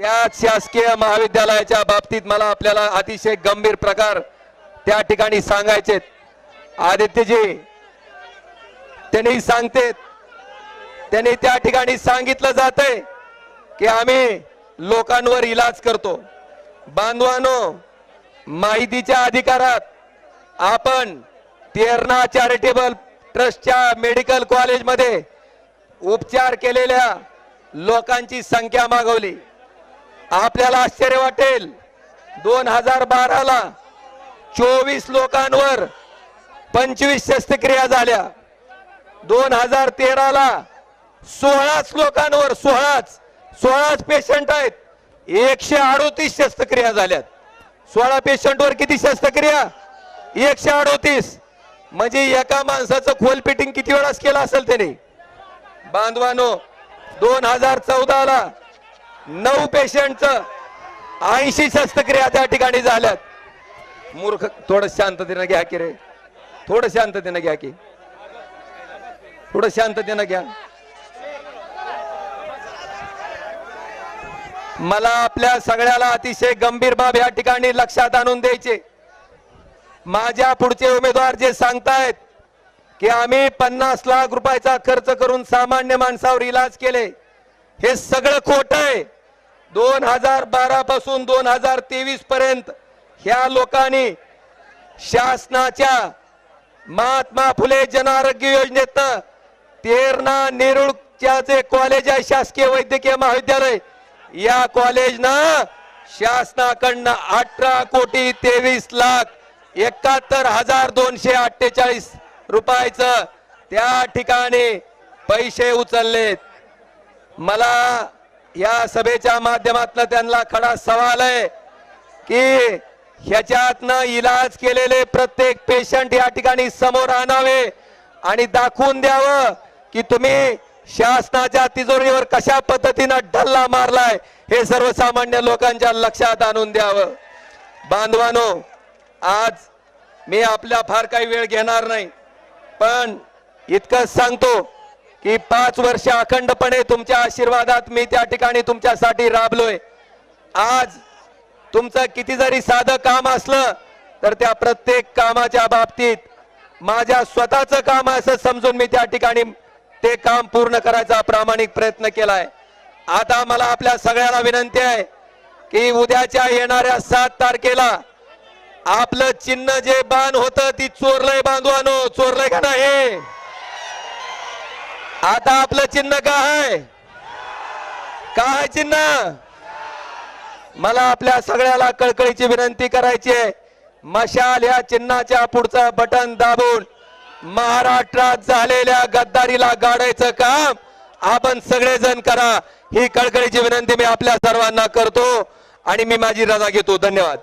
त्याच शासकीय महाविद्यालयाच्या बाबतीत मला आपल्याला अतिशय गंभीर प्रकार त्या ठिकाणी सांगायचे आदित्यजी त्यांनी सांगतेत त्यांनी त्या ठिकाणी सांगितलं जातंय की आम्ही लोकांवर इलाज करतो. बांधवानो माहितीच्या अधिकारात आपण तेरणा चॅरिटेबल ट्रस्टच्या मेडिकल कॉलेजमध्ये उपचार केलेल्या लोकांची संख्या मागवली. आपल्याला आश्चर्य वाटेल. दोन हजार बाराला चोवीस लोकांवर पंचवीस शस्त्रक्रिया झाल्या. दोन हजार तेराला सोळाच लोकांवर सोळाच सोळाच पेशंट आहेत. एकशे अडोतीस शस्त्रक्रिया झाल्यात. सोळा पेशंटवर किती शस्त्रक्रिया? एकशे अडोतीस. म्हणजे एका माणसाचं खोल फिटिंग किती वेळास केलं असेल त्याने? बांधवानो दोन हजार चौदाला नऊ पेशंटचं ऐंशी शस्त्रक्रिया त्या ठिकाणी झाल्यात. मूर्ख थोडं शांततेनं घ्या की रे. थोडं शांततेनं घ्या की. थोडं शांततेनं घ्या. मला आपल्या सगळ्याला अतिशय गंभीर बाब या ठिकाणी लक्षात आणून द्यायचे. माझ्या पुढचे उमेदवार जे सांगतायत की आम्ही पन्नास लाख रुपयाचा खर्च करून सामान्य माणसावर इलाज केले हे सगळं खोट आहे. दोन हजार बारा पासून दोन हजार तेवीस पर्यंत ह्या लोकांनी शासनाच्या महात्मा फुले जन आरोग्य योजनेतनं तेरणा नेरुळच्या जे कॉलेज आहे शासकीय वैद्यकीय महाविद्यालय या कॉलेजनं शासनाकडनं अठरा कोटी तेवीस लाख एकाहत्तर हजार दोनशे अठ्ठेचाळीस रुपयाचं त्या ठिकाणी पैसे उचललेत. मला या सभेच्या माध्यमातून त्यांना खडा सवाल आहे की ह्याच्यातनं इलाज केलेले प्रत्येक पेशंट या ठिकाणी समोर आणावे आणि दाखवून द्यावं की तुम्ही शासनाच्या तिजोरीवर कशा पद्धतीनं ढल्ला मारलाय हे सर्वसामान्य लोकांच्या लक्षात आणून द्यावं. बांधवानो आज मी आपला फार काही वेळ घेणार नाही पण इतकंच सांगतो की पाच वर्ष अखंडपणे तुमच्या आशीर्वादात मी त्या ठिकाणी तुमच्यासाठी राबलोय. आज तुमचं किती जरी साधं काम असलं तर त्या प्रत्येक कामाच्या बाबतीत माझ्या स्वतःचं काम असं समजून मी त्या ठिकाणी ते काम पूर्ण करायचा प्रामाणिक प्रयत्न केलाय. आता मला आपल्या सगळ्यांना विनंती आहे की उद्याच्या येणाऱ्या सात तारखेला आपलं चिन्ह जे बाण होतं ती चोरलंय बांधवानो. चोरलंय का नाही? आता आपलं चिन्ह काय आहे? काय आहे चिन्ह? मला आपल्या सगळ्याला कळकळीची विनंती करायची आहे. मशाल या चिन्हाच्या पुढचं बटन दाबून महाराष्ट्रात झालेल्या गद्दारीला गाडायचं काम आपण सगळेजण करा. ही कळकळीची विनंती मी आपल्या सर्वांना करतो आणि मी माझी रजा घेतो. धन्यवाद.